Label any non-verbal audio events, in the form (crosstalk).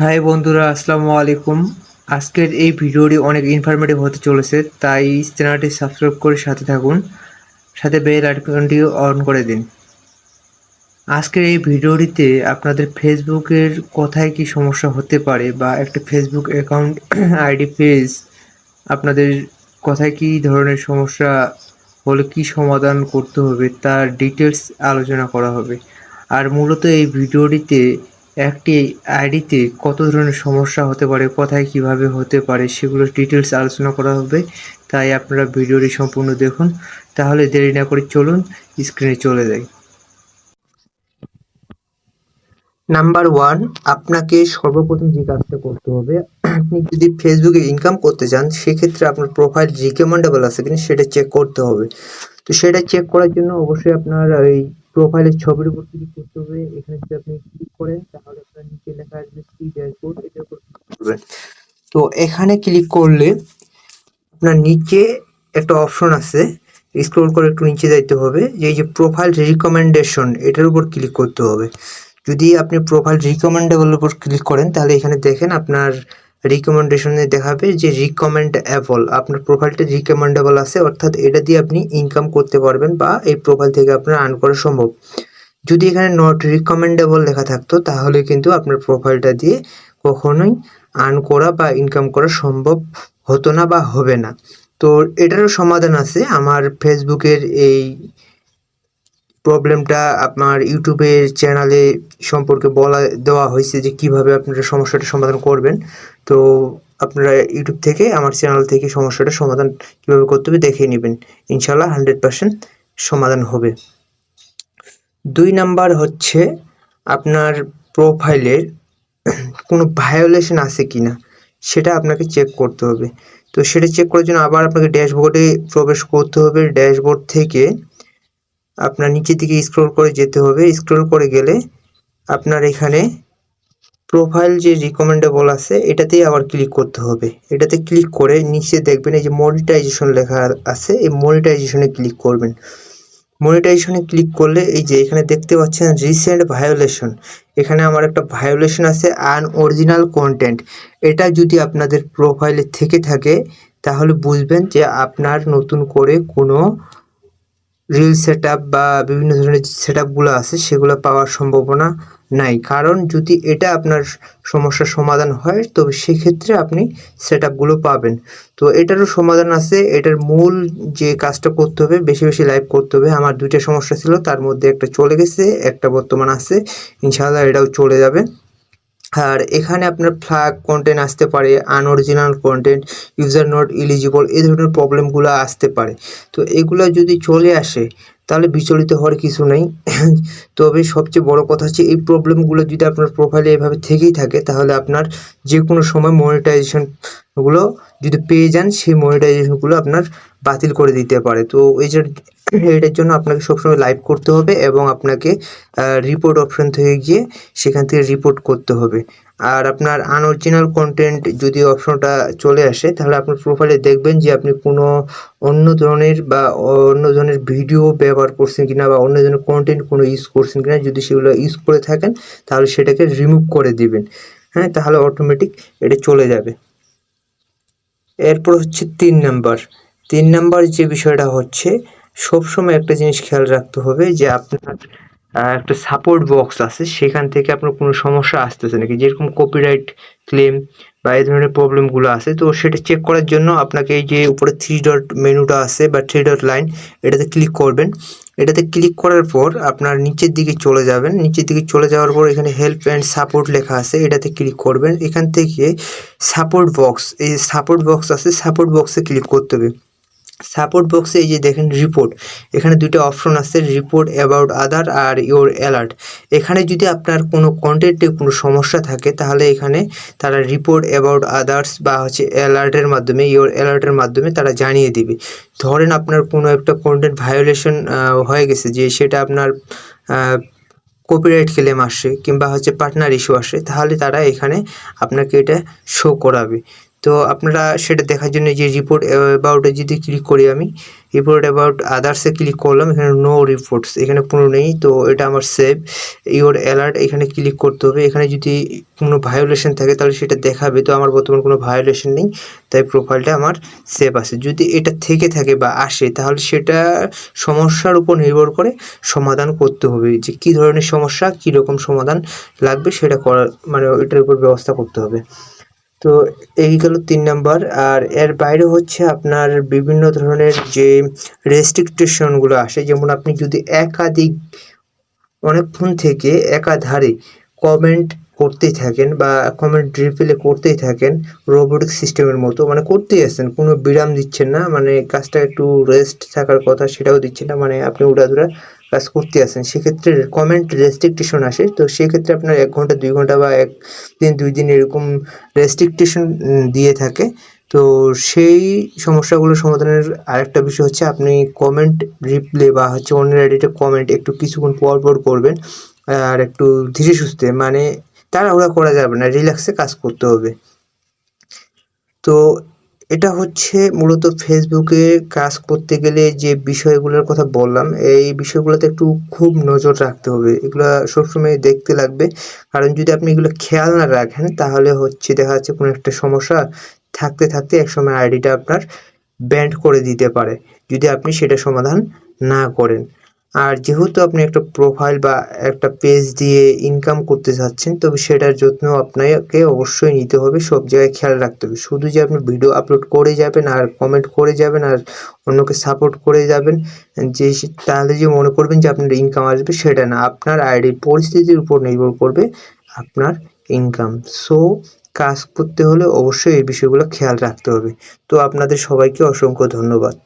High বন্ধুরা, আসসালামু আলাইকুম। আজকের এই ভিডিওটি অনেক ইনফরমেটিভ হতে চলেছে, তাই চ্যানেলটি সাবস্ক্রাইব করে সাথে থাকুন, সাথে বেল আইকনটিও অন করে দিন। আজকের এই ভিডিওটিতে আপনাদের ফেসবুকের কোথায় কি সমস্যা হতে পারে বা একটা ফেসবুক অ্যাকাউন্ট আইডি পেজ আপনাদের কোথায় কি ধরনের সমস্যা হলে কি সমাধান করতে হবে, তার ডিটেলস আলোচনা করা হবে। আর মূলত এই ভিডিওটিতে একটি আইডিতে কত ধরনের সমস্যা হতে পারে, কোথায় কীভাবে হতে পারে, সেগুলোর ডিটেলস আলোচনা করা হবে। তাই আপনারা ভিডিওটি সম্পূর্ণ দেখুন। তাহলে দেরি না করে চলুন স্ক্রিনে চলে যাই। নাম্বার ওয়ান আপনাকে সর্বপ্রথম যে কাজটা করতে হবে, আপনি যদি ফেসবুকে ইনকাম করতে চান, সেক্ষেত্রে আপনার প্রোফাইল রিকমেন্ডেবল আছে কিনা সেটা চেক করতে হবে। তো সেটা চেক করার জন্য অবশ্যই আপনার এই প্রোফাইলের ছবির উপর ক্লিক করতে হবে। এখানে যদি আপনি ক্লিক করেন, তাহলে আপনার নিচে লেখা আসবে সি ড্যাশবোর্ড এটার উপর ক্লিক করবেন। তো এখানে ক্লিক করলে আপনার নিচে একটা অপশন আছে। স্ক্রল করে একটু নিচে যাইতে হবে। যে এই যে প্রোফাইল রিকমেন্ডেশন এটার উপর ক্লিক করতে হবে। যদি আপনি প্রোফাইল রিকমেন্ডেবল উপর ক্লিক করেন, তাহলে এখানে দেখেন আপনার রিকমেন্ডেশনে দেখাবে যে রিকমেন্ড অ্যাবল আপনার প্রোফাইলটা রিকমেন্ডেবল আছে, অর্থাৎ এটা দিয়ে আপনি ইনকাম করতে পারবেন বা এই প্রোফাইল থেকে আপনার আর্ন করা সম্ভব। যদি এখানে নট রিকমেন্ডেবল লেখা থাকতো, তাহলে কিন্তু আপনার প্রোফাইলটা দিয়ে কখনোই আর্ন করা বা ইনকাম করা সম্ভব হতো না বা হবে না। তো এটারও সমাধান আছে, আমার ফেসবুকের এই প্রবলেমটা আপনার ইউটিউবের চ্যানেলে সম্পর্কে বলা, দেওয়া হয়েছে যে কীভাবে আপনারা সমস্যাটা সমাধান করবেন। তো আপনারা ইউটিউব থেকে, আমার চ্যানেল থেকে সমস্যাটা সমাধান কীভাবে করতে হবে দেখে নেবেন। ইনশাল্লাহ হান্ড্রেড পার্সেন্ট সমাধান হবে। দুই নাম্বার হচ্ছে আপনার প্রোফাইলের কোনো ভায়োলেশন আছে কি না সেটা আপনাকে চেক করতে হবে। তো সেটা চেক করার জন্য আবার আপনাকে ড্যাশবোর্ডে প্রবেশ করতে হবে। ড্যাশবোর্ড থেকে আপনার নিচের দিকে স্ক্রল করে যেতে হবে। স্ক্রল করে গেলে আপনার এখানে প্রোফাইল যে রিকমেন্ডেবল আছে, এটাতেই আবার ক্লিক করতে হবে। এটাতে ক্লিক করে নিচে দেখবেন এই যে মনিটাইজেশন লেখা আছে, এই মনিটাইজেশনে ক্লিক করবেন। মনিটাইজেশনে ক্লিক করলে এই যে এখানে দেখতে পাচ্ছেন রিসেন্ট ভায়োলেশন এখানে আমার একটা ভায়োলেশন আছে আনঅরিজিনাল কন্টেন্ট এটা যদি আপনাদের প্রোফাইলে থেকে থাকে, তাহলে বুঝবেন যে আপনার নতুন করে কোনো রিল সেট বা বিভিন্ন ধরনের সেট আছে, সেগুলো পাওয়ার সম্ভাবনা নাই। কারণ যদি এটা আপনার সমস্যার সমাধান হয় তবে সেক্ষেত্রে আপনি সেট আপগুলো পাবেন। তো এটারও সমাধান আছে। এটার মূল যে কাজটা করতে হবে, বেশি বেশি লাইভ করতে হবে। আমার দুইটা সমস্যা ছিল, তার মধ্যে একটা চলে গেছে, একটা বর্তমান আছে। ইনশাআল্লাহ এটাও চলে যাবে। আর এখানে আপনার ফ্ল্যাগ কন্টেন্ট আসতে পারে unoriginal content user not eligible এই ধরনের প্রবলেমগুলো আসতে পারে। তো এগুলো যদি চলে আসে তাহলে বিচলিত হওয়ার কিছু নেই। (clears throat) তবে সবচেয়ে বড় কথা হচ্ছে, এই প্রবলেমগুলো যদি আপনার প্রোফাইলে এভাবে থেকেই থাকে, তাহলে আপনার যে কোনো সময় মনিটাইজেশনগুলো যদি পেয়ে যান, সেই মনিটাইজেশনগুলো আপনার বাতিল করে দিতে পারে। তো এই যে এটার জন্য আপনাকে সবসময় লাইভ করতে হবে এবং আপনাকে রিপোর্ট অপশন থেকে গিয়ে সেখান থেকে রিপোর্ট করতে হবে। আর আপনার আনঅরিজিনাল কন্টেন্ট যদি অপশনটা চলে আসে, তাহলে আপনার প্রোফাইলে দেখবেন যে আপনি কোনো অন্য ধরনের বা অন্য ধরনের ভিডিও ব্যবহার করছেন কিনা বা অন্য ধরনের কন্টেন্ট কোনো ইউজ করছেন কিনা, যদি সেগুলো ইউজ করে থাকেন, তাহলে সেটাকে রিমুভ করে দিবেন। হ্যাঁ তাহলে অটোমেটিক এটা চলে যাবে। এরপর হচ্ছে তিন নাম্বার। তিন নাম্বার যে বিষয়টা হচ্ছে, সবসময় একটা জিনিস খেয়াল রাখতে হবে যে আপনার একটা সাপোর্ট বক্স আছে, সেখান থেকে আপনার কোনো সমস্যা আসতেছে নাকি? যেরকম কপিরাইট ক্লেম বা এই ধরনের প্রবলেমগুলো আছে, তো সেটা চেক করার জন্য আপনাকে এই যে উপরে থ্রি ডট মেনুটা আছে বা থ্রি ডট লাইন এটাতে ক্লিক করবেন। এটাতে ক্লিক করার পর আপনার নিচের দিকে চলে যাবেন। নিচের দিকে চলে যাওয়ার পর এখানে হেল্প অ্যান্ড সাপোর্ট লেখা আছে, এটাতে ক্লিক করবেন। এখান থেকে সাপোর্ট বক্স এই সাপোর্ট বক্স আছে সাপোর্ট বক্সে ক্লিক করতে হবে। সাপোর্ট বক্সে এই যে দেখেন রিপোর্ট এখানে দুটো অপশন আছে রিপোর্ট অ্যাবাউট আদার আর ইওর অ্যালার্ট এখানে যদি আপনার কোনো কন্টেন্টে কোনো সমস্যা থাকে, তাহলে এখানে তারা রিপোর্ট অ্যাবাউট আদার্স বা হচ্ছে অ্যালার্টের মাধ্যমে ইওর অ্যালার্টের মাধ্যমে তারা জানিয়ে দিবে। ধরেন আপনার কোনো একটা কন্টেন্ট ভায়োলেশন হয়ে গেছে যে সেটা আপনার কপিরাইট ক্লেম আসে কিংবা হচ্ছে পার্টনার ইস্যু আসে, তাহলে তারা এখানে আপনাকে এটা শো করাবে। তো আপনারা সেটা দেখার জন্য যে রিপোর্ট অ্যাবাউটে যদি ক্লিক করি আমি রিপোর্ট অ্যাবাউট আদার্সে ক্লিক করলাম, এখানে নো রিপোর্টস এখানে কোনো নেই, তো এটা আমার সেভ ইওর অ্যালার্ট এখানে ক্লিক করতে হবে। এখানে যদি কোনো ভায়োলেশন থাকে, তাহলে সেটা দেখাবে। তো আমার বর্তমান কোনো ভায়োলেশন নেই, তাই প্রোফাইলটা আমার সেভ আছে। যদি এটা থেকে থাকে বা আসে, তাহলে সেটা সমস্যার উপর নির্ভর করে সমাধান করতে হবে। যে কী ধরনের সমস্যা কী রকম সমাধান লাগবে, সেটা করার মানে ওইটার উপর ব্যবস্থা করতে হবে। তো এই গেল তিন নাম্বার। আর এর বাইরে হচ্ছে আপনার বিভিন্ন ধরনের যে রেস্ট্রিকটেশনগুলো আসে, যেমন আপনি যদি একাধিক অনেকক্ষণ থেকে একাধারে কমেন্ট করতেই থাকেন বা কমেন্ট রিপ্লে করতেই থাকেন রোবোটিক সিস্টেমের মতো মানে করতেই আছেন কোনো বিরাম দিচ্ছেন না মানে কাজটা একটু রেস্ট থাকার কথা সেটাও দিচ্ছেন না মানে আপনি উড়াধুরা কাজ করতে আসেন, সেক্ষেত্রে কমেন্ট রেস্ট্রিকটেশন আসে। তো সেক্ষেত্রে আপনার এক ঘণ্টা, দুই ঘণ্টা বা এক দিন, দুই দিন এরকম রেস্ট্রিকটেশন দিয়ে থাকে। তো সেই সমস্যাগুলো সমাধানের আরেকটা বিষয় হচ্ছে আপনি কমেন্ট রিপ্লে বা হচ্ছে অন্যের আইডিতে কমেন্ট একটু কিছুক্ষণ পর পর করবেন, আর একটু ধীরে সুস্থে মানে তাড়াহুড়া করা যাবে না রিল্যাক্সে কাজ করতে হবে। তো এটা হচ্ছে মূলত ফেসবুকে কাজ করতে গেলে যে বিষয়গুলোর কথা বললাম, এই বিষয়গুলোতে একটু খুব নজর রাখতে হবে। এগুলো সবসময় দেখতে লাগবে। কারণ যদি আপনি এগুলো খেয়াল না রাখেন, তাহলে হচ্ছে দেখা যাচ্ছে কোনো একটা সমস্যা থাকতে থাকতে একসময় আইডিটা আপনার ব্যান্ড করে দিতে পারে, যদি আপনি সেটা সমাধান না করেন। আর যেহেতু আপনি একটা প্রোফাইল বা একটা পেজ দিয়ে ইনকাম করতে চাচ্ছেন, তবে সেটার যত্ন আপনাকে অবশ্যই নিতে হবে। সব জায়গায় খেয়াল রাখতে হবে। শুধু যে আপনি ভিডিও আপলোড করে যাবেন আর কমেন্ট করে যাবেন আর অন্যকে সাপোর্ট করে যাবেন, যে তাহলে যে মনে করবেন যে আপনার ইনকাম আসবে সেটা না। আপনার আইডির পরিস্থিতির উপর নির্ভর করবে আপনার ইনকাম সো কাজ করতে হলে অবশ্যই এই বিষয়গুলো খেয়াল রাখতে হবে। তো আপনাদের সবাইকে অসংখ্য ধন্যবাদ।